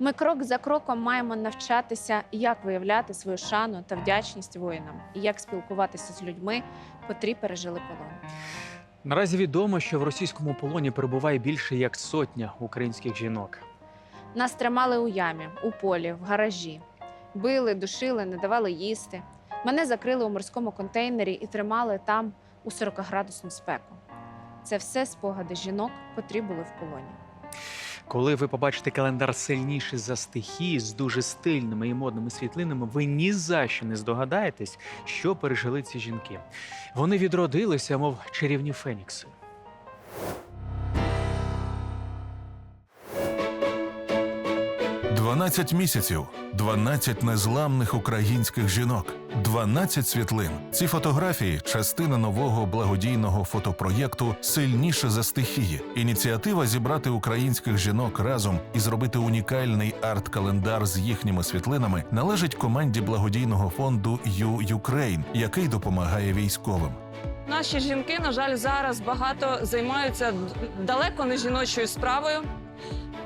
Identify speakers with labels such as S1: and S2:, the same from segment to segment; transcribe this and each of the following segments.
S1: Ми крок за кроком маємо навчатися, як виявляти свою шану та вдячність воїнам, і як спілкуватися з людьми, котрі пережили полон.
S2: Наразі відомо, що в російському полоні перебуває більше як сотня українських жінок.
S1: Нас тримали у ямі, у полі, в гаражі. Били, душили, не давали їсти. Мене закрили у морському контейнері і тримали там у 40-градусну спеку. Це все спогади жінок, котрі були в полоні.
S2: Коли ви побачите календар сильніший за стихії з дуже стильними і модними світлинами, ви ні за що не здогадаєтесь, що пережили ці жінки. Вони відродилися, мов чарівні фенікси.
S3: «12 місяців, 12 незламних українських жінок, 12 світлин. Ці фотографії частина нового благодійного фотопроєкту Сильніше за стихії. Ініціатива зібрати українських жінок разом і зробити унікальний арт-календар з їхніми світлинами належить команді благодійного фонду «Ю Юкрейн», який допомагає військовим.
S4: Наші жінки, на жаль, зараз багато займаються далеко не жіночою справою.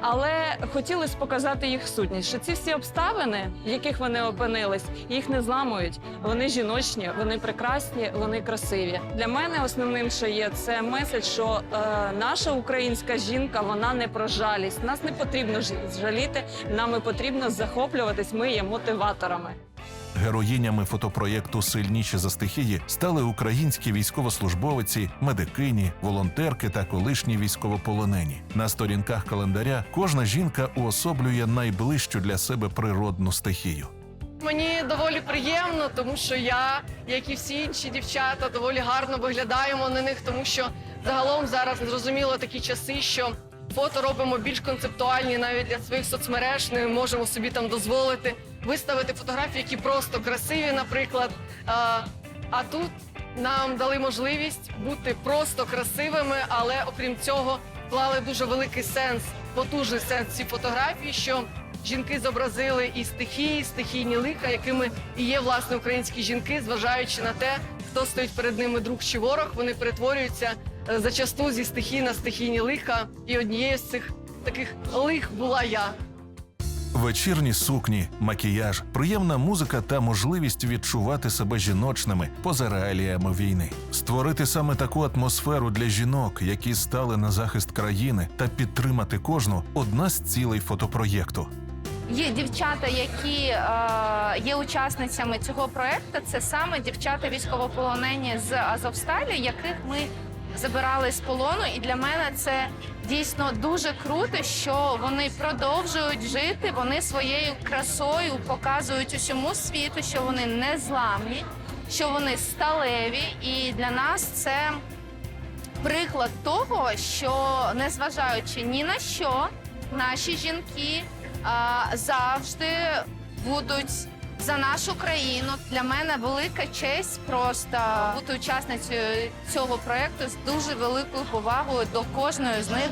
S4: Але хотілося показати їх сутність, що ці всі обставини, в яких вони опинились, їх не зламують. Вони жіночні, вони прекрасні, вони красиві. Для мене основним, що є, це меседж, що е, наша українська жінка вона не про жалість. Нас не потрібно жаліти, нами потрібно захоплюватись. Ми є мотиваторами.
S3: Героїнями фотопроєкту Сильніші за стихії стали українські військовослужбовиці, медикині, волонтерки та колишні військовополонені. На сторінках календаря кожна жінка уособлює найближчу для себе природну стихію.
S5: Мені доволі приємно, тому що я, як і всі інші дівчата, доволі гарно виглядаємо на них, тому що загалом зараз зрозуміло такі часи, що фото робимо більш концептуальні навіть для своїх соцмереж. Не можемо собі там дозволити виставити фотографії, які просто красиві, наприклад. А, тут нам дали можливість бути просто красивими, але окрім цього вклали дуже великий сенс, потужний сенс ці фотографії, що жінки зобразили і стихії, і стихійні лиха, якими і є власне українські жінки, зважаючи на те, хто стоїть перед ними друг чи ворог, вони перетворюються зачасту зі стихій на стихійні лиха. І однією з цих таких лих була я.
S3: Вечірні сукні, макіяж, приємна музика та можливість відчувати себе жіночними поза реаліями війни, створити саме таку атмосферу для жінок, які стали на захист країни, та підтримати кожну одна з цілей фотопроєкту.
S6: Є дівчата, які е, є учасницями цього проекту. Це саме дівчата військовополонені з Азовсталі, яких ми забирали з полону. І для мене це дійсно дуже круто, що вони продовжують жити. Вони своєю красою показують усьому світу, що вони не зламні, що вони сталеві. І для нас це приклад того, що незважаючи ні на що, наші жінки а, завжди будуть за нашу країну. Для мене велика честь просто бути учасницею цього проекту з дуже великою повагою до кожної з них.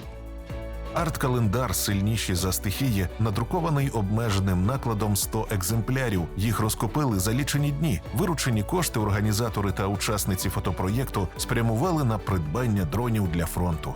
S3: Арт-календар сильніші за стихії, надрукований обмеженим накладом 100 екземплярів. Їх розкупили за лічені дні. Виручені кошти організатори та учасниці фотопроєкту спрямували на придбання дронів для фронту.